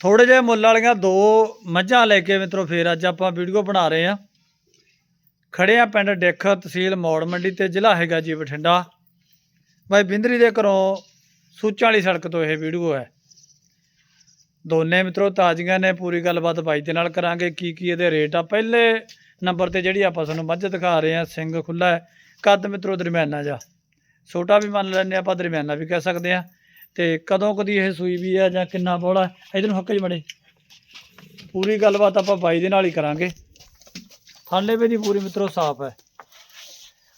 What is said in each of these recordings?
ਥੋੜੇ ਜਿਹੇ ਮੁੱਲ ਵਾਲੀਆਂ ਦੋ ਮੱਝਾਂ ਲੈ ਕੇ ਮਿੱਤਰੋ ਫੇਰ ਅੱਜ ਆਪਾਂ ਵੀਡੀਓ ਬਣਾ ਰਹੇ ਆ ਖੜੇ ਆ ਪਿੰਡ ਡਿੱਖ ਤਹਿਸੀਲ ਮੌੜ ਮੰਡੀ ਤੇ ਜ਼ਿਲ੍ਹਾ ਹੈਗਾ ਜੀ ਬਠਿੰਡਾ। ਬਾਈ ਬਿੰਦਰੀ ਦੇ ਘਰੋਂ ਸੂਚਾਂ ਵਾਲੀ ਸੜਕ ਤੋਂ ਇਹ ਵੀਡੀਓ ਹੈ। ਦੋਨੇ ਮਿੱਤਰੋ ਤਾਜ਼ੀਆਂ ਨੇ, ਪੂਰੀ ਗੱਲਬਾਤ ਬਾਈ ਦੇ ਨਾਲ ਕਰਾਂਗੇ, ਕੀ ਕੀ ਇਹਦੇ ਰੇਟ ਆ। ਪਹਿਲੇ ਨੰਬਰ ਤੇ ਜਿਹੜੀ ਆਪਾਂ ਤੁਹਾਨੂੰ ਮੱਝ ਦਿਖਾ ਰਹੇ ਆ ਸਿੰਘ ਖੁੱਲਾ ਹੈ। ਕੱਦ ਮਿੱਤਰੋ ਦਰਮਿਆਨਾ ਜਾ ਛੋਟਾ ਵੀ ਮੰਨ ਲੈਂਦੇ ਆਪਾਂ ਦਰਮਿਆਨਾ ਵੀ ਕਹਿ ਸਕਦੇ ਆ ਤੇ ਕਦੋਂ ਕਦੀ ਇਹ ਸੂਈ ਵੀ ਆ ਜਾਂ ਕਿੰਨਾ ਬੋਲਾ ਇਧਰ ਨੂੰ ਹੱਕ ਜੀ ਮੜੇ ਪੂਰੀ ਗੱਲਬਾਤ ਆਪਾਂ ਬਾਈ ਦੇ ਨਾਲ ਹੀ ਕਰਾਂਗੇ। ਥਾਲੇ ਵੀ ਦੀ ਪੂਰੀ ਮਿੱਤਰੋ ਸਾਫ਼ ਹੈ।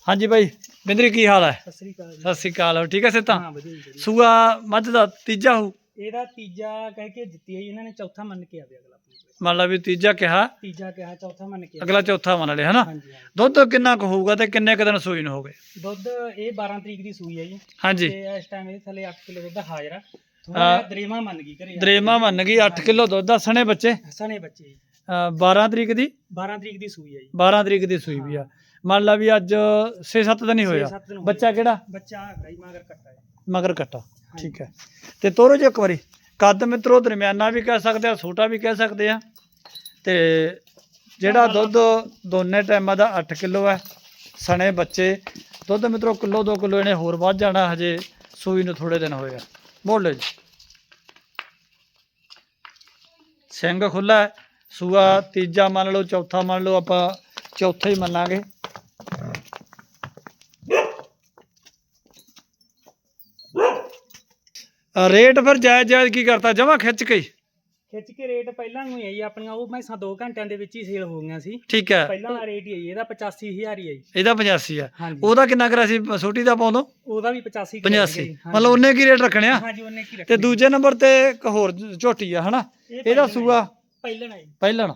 ਹਾਂਜੀ ਬਾਈ ਬਿੰਦਰੀ ਕੀ ਹਾਲ ਹੈ? ਸਤਿ ਸ੍ਰੀ ਅਕਾਲ ਜੀ। ਸਤਿ ਸ਼੍ਰੀ ਅਕਾਲ। ਹੋਰ ਠੀਕ ਹੈ ਸਿੱਤਾ। ਸੂਆ ਮੱਝ ਦਾ ਤੀਜਾ ਹੋ। ਇਹਦਾ ਤੀਜਾ ਕਹਿ ਕੇ ਦਿੱਤੀ ਹੈ ਜੀ, ਇਹਨਾਂ ਨੇ ਚੌਥਾ ਮੰਨ ਕੇ ਆਵੇ ਅਗਲਾ ਆਪਣੇ ਕੋਲ। ਮੰਨ ਲਾ ਵੀ ਤੀਜਾ ਕਿਹਾ। ਤੀਜਾ ਕਿਹਾ ਚੌਥਾ ਮੰਨ ਕੇ ਆਵੇ। ਅਗਲਾ ਚੌਥਾ ਮੰਨ ਲਿਆ ਹਨਾ? ਹਾਂਜੀ ਹਾਂਜੀ। ਦੁੱਧ ਕਿੰਨਾ ਕੁ ਹੋਊਗਾ ਤੇ ਕਿੰਨੇ ਕੁ ਦਿਨ ਸੂਈ ਨੂੰ ਹੋ ਗਏ? ਦੁੱਧ ਇਹ 12 ਤਰੀਕ ਦੀ ਸੂਈ ਹੈ ਜੀ। ਹਾਂਜੀ। ਤੇ ਇਸ ਟਾਈਮ ਇਹ ਥੱਲੇ 8 ਕਿਲੋ ਦੁੱਧ ਹਾਜ਼ਰ ਆ। ਹਾਂ। ਥੋੜਾ ਦਰੇਮਾ ਮੰਨ ਗਈ ਘਰੇ ਦਰੇਮਾ ਮੰਨ ਗਈ 8 ਕਿਲੋ ਦੁੱਧ ਦੱਸਣੇ ਬੱਚੇ? ਹਸਣੇ ਬੱਚੇ ਜੀ। ਅਹ 12 ਤਰੀਕ ਦੀ? 12 ਤਰੀਕ ਦੀ ਸੂਈ ਹੈ ਜੀ। 12 ਤਰੀਕ ਦੀ ਸੂਈ ਵੀ ਆ। ਮੰਨ ਲਾ ਵੀ ਅੱਜ 6-7 ਦਿਨ ਹੀ ਹੋਇਆ ਛੇ ਸੱਤ ਦਿਨ ਹੋਏ। ਬੱਚਾ ਕਿਹੜਾ? ਬੱਚਾ ਜੀ ਮਗਰ ਕੱਟਾ ਹੈ। ਮਗਰ ਕੱਟਾ। ਠੀਕ ਹੈ। ਤੇ ਤੋਰੋ ਜੀ ਇੱਕ ਵਾਰੀ। ਕੱਦ ਮਿੱਤਰੋ ਦਰਮਿਆਨਾ ਵੀ ਕਹਿ ਸਕਦੇ ਆ ਛੋਟਾ ਵੀ ਕਹਿ ਸਕਦੇ ਆ। ਤੇ ਜਿਹੜਾ ਦੁੱਧ ਦੋਨੇ ਟਾਈਮਾਂ ਦਾ 8 ਕਿਲੋ ਹੈ ਸਣੇ ਬੱਚੇ। ਦੁੱਧ ਮਿੱਤਰੋ ਕਿਲੋ 2 ਕਿਲੋ ਇਹਨੇ ਹੋਰ ਵੱਧ ਜਾਣਾ ਹਜੇ ਸੂਈ ਨੂੰ ਥੋੜੇ ਦਿਨ ਹੋਏ ਆ। ਮੋੜ ਲਓ ਜੀ। ਸਿੰਘ ਖੁੱਲਾ ਸੂਆ ਤੀਜਾ ਮੰਨ ਲਓ ਚੌਥਾ ਮੰਨ ਲਓ ਆਪਾਂ ਚੌਥਾ ਹੀ ਮੰਨਾਂਗੇ। ਰੇਟ ਫਿਰ ਜਾਇਜ਼ ਜਾਇਜ਼ ਕੀ ਕਰਤਾ? ਜਮਾ ਖਿੱਚ ਕੇ ਹੀ? ਖਿੱਚ ਕੇ ਰੇਟ ਪਹਿਲਾਂ ਨੂੰ ਹੀ ਹੈ ਜੀ ਆਪਣੀਆਂ ਉਹ ਮੈਸਾਂ 2 ਘੰਟਿਆਂ ਦੇ ਵਿੱਚ ਹੀ ਸੇਲ ਹੋ ਗਈਆਂ ਸੀ। ਠੀਕ ਹੈ। ਪਹਿਲਾਂ ਦਾ ਰੇਟ ਹੀ ਹੈ ਜੀ, ਇਹਦਾ 85000 ਹੀ ਹੈ ਜੀ ਇਹਦਾ 85 ਆ। ਹਾਂਜੀ। ਉਹਦਾ ਕਿੰਨਾ ਕਰਾ ਸੀ? ਛੋਟੀ ਦਾ ਪਾਉਂਦੋ? ਉਹਦਾ ਵੀ 85 85 ਮਤਲਬ ਉਹਨੇ ਕੀ ਰੇਟ ਰੱਖਣੇ ਆ? ਹਾਂਜੀ ਉਹਨੇ ਕੀ ਤੇ ਰੱਖਿਆ ਦੂਜੇ ਨੰਬਰ ਤੇ ਇੱਕ ਹੋਰ ਝੋਟੀ ਆ ਹਨਾ? ਇਹਦਾ ਸੂਆ? ਪਹਿਲਣ ਹੈ ਜੀ ਪਹਿਲਣ।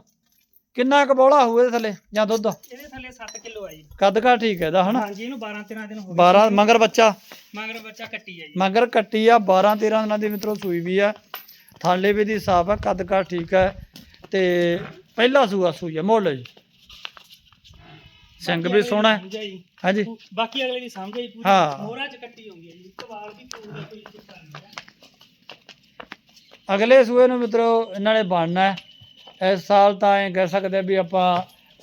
ਕਿੰਨਾ ਕੁ ਬੋਲਾ ਇਹਦੇ ਥੱਲੇ? ਜਾਂ ਦੁੱਧ? ਇਹਦੇ ਥੱਲੇ 7 ਕਿਲੋ ਜੀ ਕੱਦ ਕਾ ਠੀਕ ਹੈ ਇਹਦਾ ਹਨਾ? ਹਾਂਜੀ ਇਹਨੂੰ 12 13 ਦਿਨ ਹੋ 12 ਮਗਰ ਬੱਚਾ। ਮਗਰ ਬੱਚਾ ਕੱਟੀ ਆ ਜੀ। ਮਗਰ ਕੱਟੀ ਆ 12 13 ਦਿਨਾਂ ਦੀ ਮਿੱਤਰੋ ਸੂਈ ਵੀ ਆ। ਥਾਲੇ ਵੀ ਦੀ ਸਾਫ਼ ਆ ਕੱਦ ਕਾ ਠੀਕ ਹੈ ਤੇ ਪਹਿਲਾ ਸੂਆ ਸੂਈ ਆ ਮੋੜ ਲਓ ਜੀ। ਸਿੰਘ ਵੀ ਸੋਹਣਾ ਆ। ਹਾਂਜੀ। ਬਾਕੀ ਅਗਲੇ ਦੀ ਸਮਝ ਆਈ ਪੂਰੀ। ਹਾਂ। ਮੋਹਰਾ ਚ ਕੱਟੀ ਹੋਊਗੀ ਜੀ ਇੱਕ ਵਾਲ ਦੀ ਪੂਰੀ ਕੋਈ ਚਿੱਟਾ ਨਹੀਂ ਹੈ ਅਗਲੇ ਸੂਏ ਨੂੰ ਮਿੱਤਰੋ ਇਹਨਾਂ ਨੇ ਬਣਨਾ ਇਸ ਸਾਲ ਤਾਂ ਐਂ ਕਹਿ ਸਕਦੇ ਆ ਵੀ ਆਪਾਂ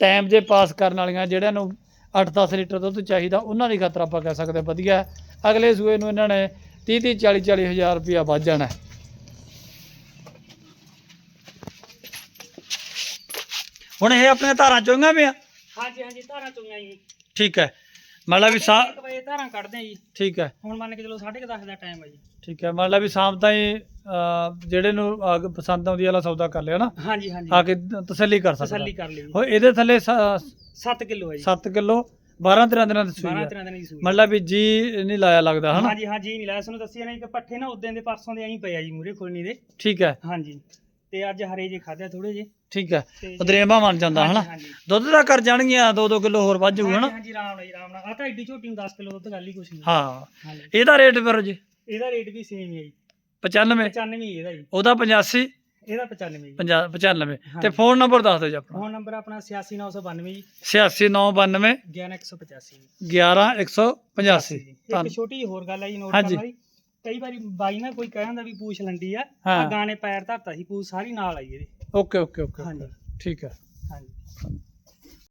ਟਾਈਮ ਜੇ ਪਾਸ ਕਰਨ ਵਾਲੀਆਂ ਜਿਹੜਿਆਂ ਨੂੰ 8-10 ਲੀਟਰ ਦੁੱਧ ਚਾਹੀਦਾ ਉਹਨਾਂ ਦੀ ਖਾਤਰ ਆਪਾਂ ਕਹਿ ਸਕਦੇ ਵਧੀਆ ਹੈ। ਅਗਲੇ ਸੂਏ ਨੂੰ ਇਹਨਾਂ ਨੇ 30-30 40-40 ਹਜ਼ਾਰ ਰੁਪਇਆ ਵੱਧ ਜਾਣਾ। ਹੁਣ ਇਹ ਆਪਣੇ ਧਾਰਾਂ ਚੋਂਗਾ ਵੀ ਆ ਹਾਂਜੀ ਹਾਂਜੀ ਧਾਰਾਂ ਚੋਈਆਂ ਜੀ ਠੀਕ ਹੈ ਮੰਨ ਲਾ ਵੀ ਸਾ ਵਜੇ ਧਾਰਾਂ ਕੱਢਦੇ ਆ ਜੀ। ਠੀਕ ਹੈ। ਹੁਣ ਮੰਨ ਕੇ ਚਲੋ 10:30 ਦਾ ਟਾਈਮ ਆ ਜੀ। ਠੀਕ ਹੈ ਮੰਨ ਲਾ ਵੀ ਸ਼ਾਮ ਤਾਈਂ ਅਹ, ਜਿਹੜੇ ਨੂੰ ਅਹ, ਪਸੰਦ ਆਉਂਦੀ ਵਾਲਾ ਸੌਦਾ ਕਰ ਲਿਆ ਨਾ। ਹਾਂਜੀ ਹਾਂਜੀ। ਆ ਕੇ ਤਸੱਲੀ ਕਰ ਸਕਦਾ। ਤਸੱਲੀ ਕਰ ਲਈ। ਹੋ ਇਹਦੇ ਥੱਲੇ 7 ਕਿਲੋ ਆ ਜੀ। 7 ਕਿਲੋ 12 13 ਦਿਨਾਂ ਦੀ ਸੂਈ 12 ਹੈ 13 ਦਿਨ ਦੀ ਸੂਈ ਮਤਲਬ ਵੀ ਜੀ ਨਹੀਂ ਲਾਇਆ ਲੱਗਦਾ ਹਨਾ? ਹਾਂਜੀ ਹਾਂਜੀ ਨਹੀਂ ਲਾਇਆ। ਤੁਹਾਨੂੰ ਦੱਸਿਆ ਨਾ ਕਿ ਪੱਠੇ ਨਾ ਉਦੋਂ ਦੇ ਪਰਸੋਂ ਦੇ ਐਂ ਪਏ ਆ ਜੀ ਮੂਰੇ ਖੋਲਣੀ ਦੇ। ਠੀਕ ਹੈ। ਹਾਂਜੀ। ਤੇ ਅੱਜ ਹਰੇ ਜੇ ਖਾਧਿਆ ਥੋੜੇ ਜੇ ਠੀਕ ਹੈ ਤੇ ਉਦਰੇਮਾ ਬਣ ਜਾਂਦਾ ਹਨਾ? ਦੁੱਧ ਦਾ ਕਰ ਜਾਣਗੀਆਂ 2-2 ਕਿਲੋ ਹੋਰ ਵੱਧ ਹਨਾ? ਹਾਂਜੀ ਆਰਾਮ ਨਾਲ ਜੀ ਆਰਾਮ ਨਾਲ। ਆ ਤਾਂ ਐਡੀ ਨੂੰ 10 ਕਿਲੋ ਦੁੱਧ ਗੱਲ ਹੀ ਕੁਛ ਨਹੀਂ। ਹਾਂ। ਇਹਦਾ ਰੇਟ ਫਿਰ ਜੀ? ਇਹਦਾ ਰੇਟ ਵੀ ਸੇਮ ਹੀ ਹੈ ਜੀ। 95 95 ਹੀ ਇਹਦਾ ਜੀ। ਉਹਦਾ 85 ਇਹਦਾ 95 ਜੀ। 50 95 ਤੇ। ਫੋਨ ਨੰਬਰ ਦੱਸ ਦਿਓ ਜੀ ਆਪਣਾ। ਫੋਨ ਨੰਬਰ ਆਪਣਾ 86992 ਜੀ। 8692 11185 11185 ਇੱਕ ਛੋਟੀ ਹੋਰ ਗੱਲ ਹੈ ਜੀ ਨੋਟ। ਕਰਨ ਵਾਲੀ ਕਈ ਵਾਰੀ ਬਾਈ ਨਾ ਕੋਈ ਕਹਿੰਦਾ ਵੀ ਪੂਛ ਲੰਡੀ ਆ ਹਾਂ। ਆਹ ਗਾਣੇ ਪੈਰ ਧਰਤਾ ਸੀ ਪੂਛ ਸਾਰੀ ਨਾਲ ਆਈ ਇਹਦੇ। ਓਕੇ ਓਕੇ ਓਕੇ ਹਾਂਜੀ। ਠੀਕ ਹੈ ਹਾਂਜੀ।